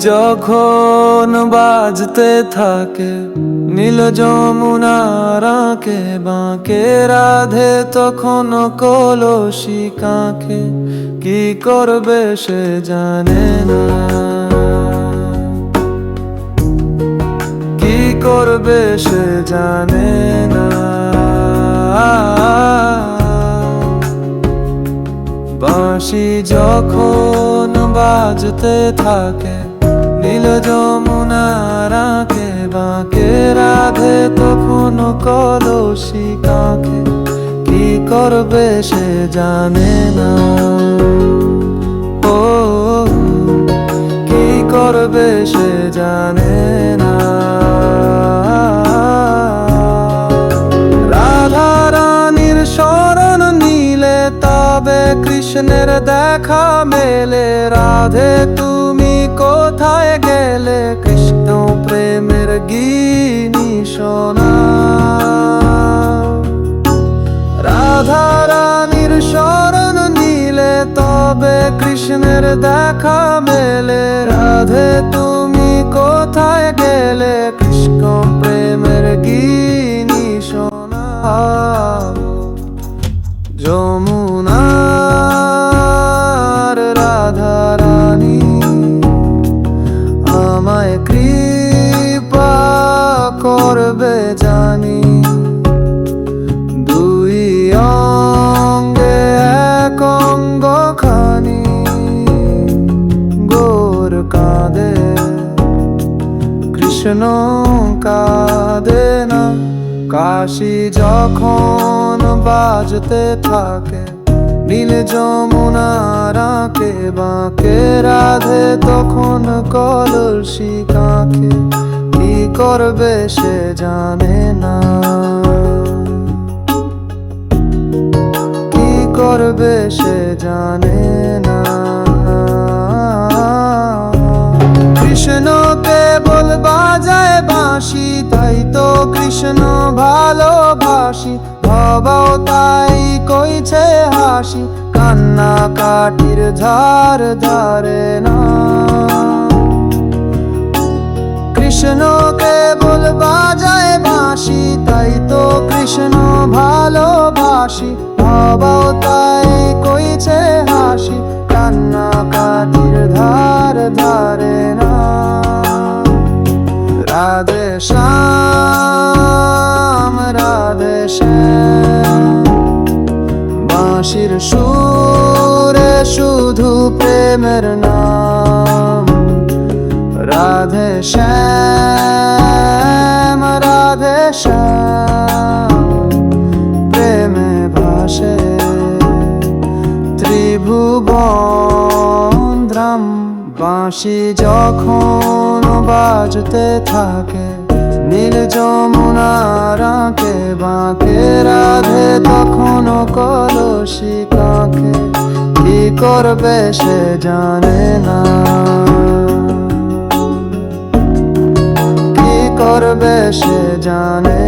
যখন বাজতে থাকে, নীল যমুনার বাঁকে, রাধে তখন কলসি কাঁকে, কি করবে সে জানে না। কি করবে সে জানে না। বাঁশি যখন বাজতে থাকে, নীল যমুনার আঁকে বাঁকে, রাধে তখন কলসি কাঁকে কি করবে সে জানে না। ও, কি করবে সে জানে না। কৃষ্ণের দেখা মেলে, রাধে, তুমি কোথায় গেলে? কৃষ্ণ প্রেমের গিনি সোনা। রাধা রানীর শরণ নিলে তবে কৃষ্ণের দেখা মেলে। রাধে, তুমি কোথায় করবে জানি। দুই অঙ্গে এক অঙ্গ খানি। গোর কাঁদে, কৃষ্ণ কাঁদে না। কাশি যখন বাজতে থাকে, নীল যমুনার আঁকে বাঁকে, রাধে তখন কলসি কাঁকে কি করবে সে জানে না। কি করবে সে জানে না। কৃষ্ণ কেবল বাজায় বাঁশি, তাই তো কৃষ্ণ ভালোবাসি। ভবাও তাই কইছে হাসি, কান্না কাটির ধার ধারে না। কৃষ্ণ কেবল বাজায় বাঁশি, তাই তো কৃষ্ণ ভালোবাসি। ভাবাও তাই কইছে হাসি, কান্না কাটির ধার ধারে না। রাধে শ্যাম রাধে শ্যাম। বাঁশির সুরে শুধু প্রেমের নাম। রাধে শ্যাম রাধে শ্যাম। প্রেমে ভাসে ত্রিভুবন বাঁশি যখন বাজতে থাকে, নীল যমুনার আঁকে বাঁকে। রাধে তখন কলসি কাঁকে। কি করবে সে জানে না। করবে সে জানে